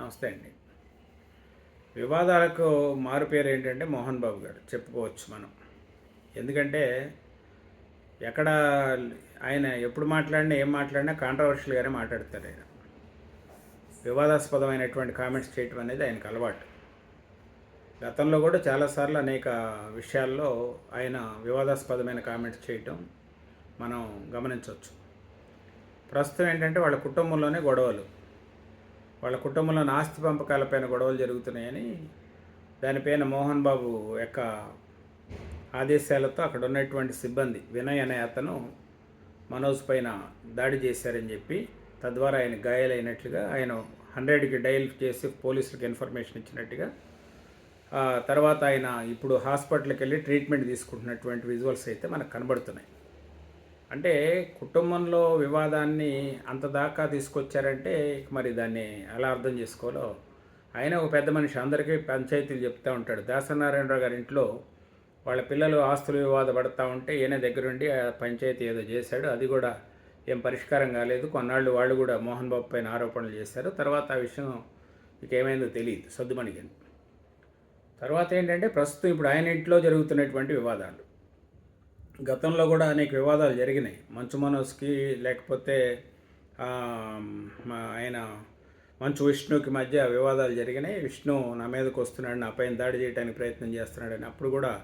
నమస్తే అండి. వివాదాలకు మారు పేరు ఏంటంటే మోహన్ బాబు గారు చెప్పుకోవచ్చు మనం. ఎందుకంటే ఎక్కడ ఆయన ఎప్పుడు మాట్లాడినా ఏం మాట్లాడినా కాంట్రవర్షియల్గానే మాట్లాడతారు ఆయన. వివాదాస్పదమైనటువంటి కామెంట్స్ చేయటం అనేది ఆయనకు అలవాటు. గతంలో కూడా చాలాసార్లు అనేక విషయాల్లో ఆయన వివాదాస్పదమైన కామెంట్స్ చేయటం మనం గమనించవచ్చు. ప్రస్తుతం ఏంటంటే వాళ్ళ కుటుంబంలోనే గొడవలు. వాళ్ళ కుటుంబంలో ఆస్తి పంపకాలపైన గొడవలు జరుగుతున్నాయని దానిపైన మోహన్ బాబు యొక్క ఆదేశాలతో అక్కడ ఉన్నటువంటి సిబ్బంది వినయ్ అనే అతను మనోజ్ పైన దాడి చేశారని చెప్పి తద్వారా ఆయన గాయాలైనట్లుగా ఆయన హండ్రెడ్కి డైల్ చేసి పోలీసులకు ఇన్ఫర్మేషన్ ఇచ్చినట్టుగా తర్వాత ఆయన ఇప్పుడు హాస్పిటల్కి వెళ్ళి ట్రీట్మెంట్ తీసుకుంటున్నటువంటి విజువల్స్ అయితే మనకు కనబడుతున్నాయి. అంటే కుటుంబంలో వివాదాన్ని అంత దాకా తీసుకొచ్చారంటే మరి దాన్ని ఎలా అర్థం చేసుకోవాలో? ఆయన ఒక పెద్ద మనిషి అందరికీ పంచాయతీలు చెప్తూ ఉంటాడు. దాసనారాయణరావు గారి ఇంట్లో వాళ్ళ పిల్లలు ఆస్తులు వివాద పడతా ఉంటే ఈయన దగ్గరుండి ఆ పంచాయతీ ఏదో చేశాడు. అది కూడా ఏం పరిష్కారం కాలేదు. కొన్నాళ్ళు వాళ్ళు కూడా మోహన్ బాబు పైన ఆరోపణలు చేశారు. తర్వాత ఆ విషయం మీకు ఏమైందో తెలియదు. సద్దుమణిగని. తర్వాత ఏంటంటే ప్రస్తుతం ఇప్పుడు ఆయన ఇంట్లో జరుగుతున్నటువంటి వివాదాలు. గతంలో కూడా అనేక వివాదాలు జరిగినాయి. మంచు మనోజ్కి లేకపోతే మా- ఆయన మంచు విష్ణుకి మధ్య వివాదాలు జరిగినాయి. విష్ణు నా మీదకు వస్తున్నాడు నా పైన దాడి చేయడానికి ప్రయత్నం చేస్తున్నాడని అప్పుడు కూడా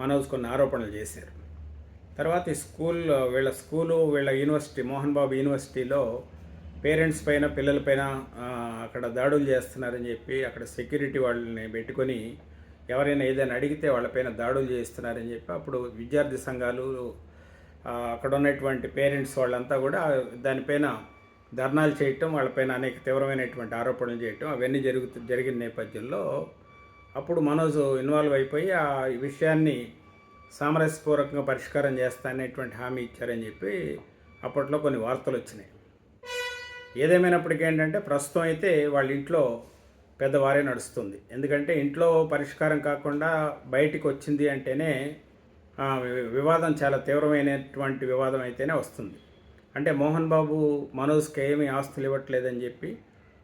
మనోజ్ కొన్ని ఆరోపణలు చేశారు. తర్వాత ఈ స్కూల్ వీళ్ళ స్కూలు వీళ్ళ యూనివర్సిటీ మోహన్ బాబు యూనివర్సిటీలో పేరెంట్స్ పైన పిల్లల పైన అక్కడ దాడులు చేస్తున్నారని చెప్పి అక్కడ సెక్యూరిటీ వాళ్ళని పెట్టుకొని ఎవరైనా ఏదైనా అడిగితే వాళ్ళపైన దాడులు చేస్తున్నారని చెప్పి అప్పుడు విద్యార్థి సంఘాలు అక్కడ ఉన్నటువంటి పేరెంట్స్ వాళ్ళంతా కూడా దానిపైన ధర్నాలు చేయటం వాళ్ళపైన అనేక తీవ్రమైనటువంటి ఆరోపణలు చేయటం అవన్నీ జరుగుతు జరిగిన నేపథ్యంలో అప్పుడు మనోజ్ ఇన్వాల్వ్ అయిపోయి ఆ విషయాన్ని సామరస్యపూర్వకంగా పరిష్కారం చేస్తా అనేటువంటి హామీ ఇచ్చారని చెప్పి అప్పట్లో కొన్ని వార్తలు వచ్చినాయి. ఏదేమైనప్పటికీ ఏంటంటే ప్రస్తుతం అయితే వాళ్ళ ఇంట్లో పెద్దవారే నడుస్తుంది. ఎందుకంటే ఇంట్లో పరిష్కారం కాకుండా బయటికి వచ్చింది అంటేనే వివాదం చాలా తీవ్రమైనటువంటి వివాదం అయితేనే వస్తుంది. అంటే మోహన్ బాబు మనోజ్కి ఏమీ ఆస్తులు ఇవ్వట్లేదని చెప్పి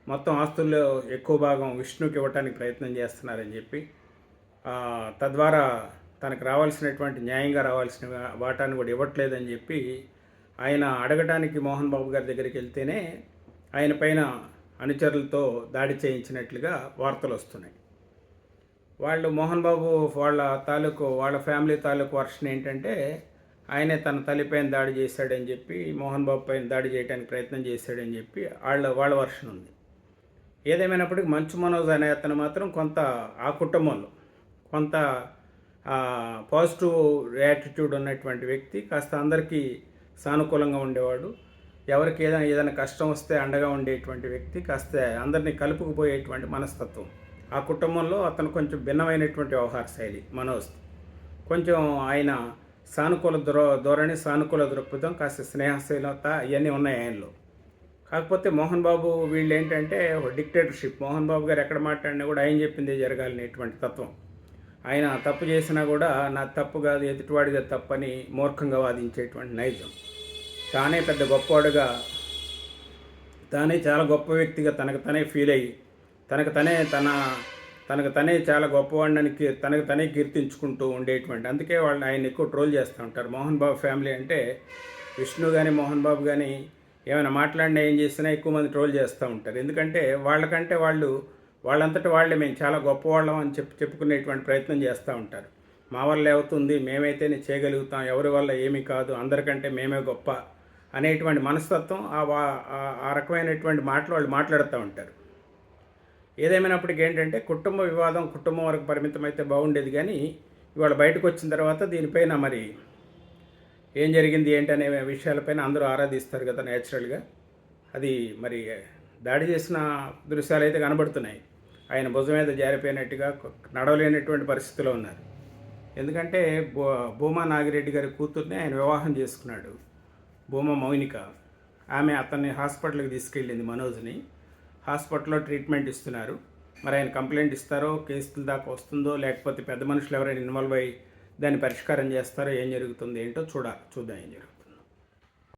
మొత్తం ఆస్తుల్లో ఎక్కువ భాగం విష్ణుకి ఇవ్వటానికి ప్రయత్నం చేస్తున్నారని చెప్పి తద్వారా తనకు రావాల్సినటువంటి న్యాయంగా రావాల్సిన వాటాన్ని కూడా ఇవ్వట్లేదని చెప్పి ఆయన అడగటానికి మోహన్ బాబు గారి దగ్గరికి వెళ్తేనే ఆయన పైన అనుచరులతో దాడి చేయించినట్లుగా వార్తలు వస్తున్నాయి. వాళ్ళు మోహన్ బాబు వాళ్ళ తాలూకు వాళ్ళ ఫ్యామిలీ తాలూకు వర్షన్ ఏంటంటే ఆయనే తన తల్లిపైన దాడి చేశాడని చెప్పి మోహన్ బాబు పైన దాడి చేయడానికి ప్రయత్నం చేశాడని చెప్పి వాళ్ళ వాళ్ళ వర్షన్ ఉంది. ఏదేమైనప్పటికీ మంచు మనోజ్ అనే అతను మాత్రం కొంత ఆ కుటుంబంలో కొంత పాజిటివ్ యాటిట్యూడ్ ఉన్నటువంటి వ్యక్తి కాస్త అందరికీ సానుకూలంగా ఉండేవాడు. ఎవరికి ఏదైనా ఏదైనా కష్టం వస్తే అండగా ఉండేటువంటి వ్యక్తి కాస్త అందరినీ కలుపుకుపోయేటువంటి మనస్తత్వం. ఆ కుటుంబంలో అతను కొంచెం భిన్నమైనటువంటి వ్యవహార శైలి మనోజ్. కొంచెం ఆయన సానుకూల ధో ధోరణి సానుకూల దృక్పథం కాస్త స్నేహశీలత ఇవన్నీ ఉన్నాయి ఆయనలో. కాకపోతే మోహన్ బాబు వీళ్ళు ఏంటంటే డిక్టేటర్షిప్. మోహన్ బాబు గారు ఎక్కడ మాట్లాడినా కూడా ఆయన చెప్పిందే జరగాలనేటువంటి తత్వం. ఆయన తప్పు చేసినా కూడా నా తప్పు కాదు ఎదుటివాడిగా తప్పని మూర్ఖంగా వాదించేటువంటి నైజం. తానే పెద్ద గొప్పవాడుగా తానే చాలా గొప్ప వ్యక్తిగా తనకు తనే ఫీల్ అయ్యి తనకు తనే తన తనకు తనే చాలా గొప్పవాడిని తనకు తనే కీర్తించుకుంటూ ఉండేటువంటి. అందుకే వాళ్ళని ఆయన ఎక్కువ ట్రోల్ చేస్తూ ఉంటారు. మోహన్ బాబు ఫ్యామిలీ అంటే విష్ణు కానీ మోహన్ బాబు కానీ ఏమైనా మాట్లాడినా ఏం చేసినా ఎక్కువ మంది ట్రోల్ చేస్తూ ఉంటారు. ఎందుకంటే వాళ్ళకంటే వాళ్ళు వాళ్ళంతటి వాళ్ళే మేము చాలా గొప్పవాళ్ళం అని చెప్పి చెప్పుకునేటువంటి ప్రయత్నం చేస్తూ ఉంటారు. మా వల్ల అవుతుంది మేమైతేనే చేయగలుగుతాం ఎవరి వల్ల ఏమీ కాదు అందరికంటే మేమే గొప్ప అనేటువంటి మనస్తత్వం ఆ వా- ఆ- రకమైనటువంటి మాటలు వాళ్ళు మాట్లాడుతూ ఉంటారు. ఏదేమైనప్పటికీ ఏంటంటే కుటుంబ వివాదం కుటుంబం వరకు పరిమితం అయితే బాగుండేది కానీ ఇవాళ బయటకు వచ్చిన తర్వాత దీనిపైన మరి ఏం జరిగింది ఏంటి అనే విషయాలపైన అందరూ ఆరాధిస్తారు కదా నేచురల్గా. అది మరి దాడి చేసిన దృశ్యాలు అయితే కనబడుతున్నాయి. ఆయన భుజం మీద జారిపోయినట్టుగా నడవలేనటువంటి పరిస్థితిలో ఉన్నారు. ఎందుకంటే భూ భూమా నాగిరెడ్డి గారి కూతుర్ని ఆయన వివాహం చేసుకున్నాడు. భూమా మౌనిక. ఆమె అతన్ని హాస్పిటల్కి తీసుకెళ్ళింది మనోజ్ని. హాస్పిటల్లో ట్రీట్మెంట్ ఇస్తున్నారు. మరి ఆయన కంప్లైంట్ ఇస్తారో కేసుల దాకా వస్తుందో లేకపోతే పెద్ద మనుషులు ఎవరైనా ఇన్వాల్వ్ అయ్యి దాన్ని పరిష్కారం చేస్తారో ఏం జరుగుతుంది ఏంటో చూడాలి చూద్దాం ఏం జరుగుతుంది.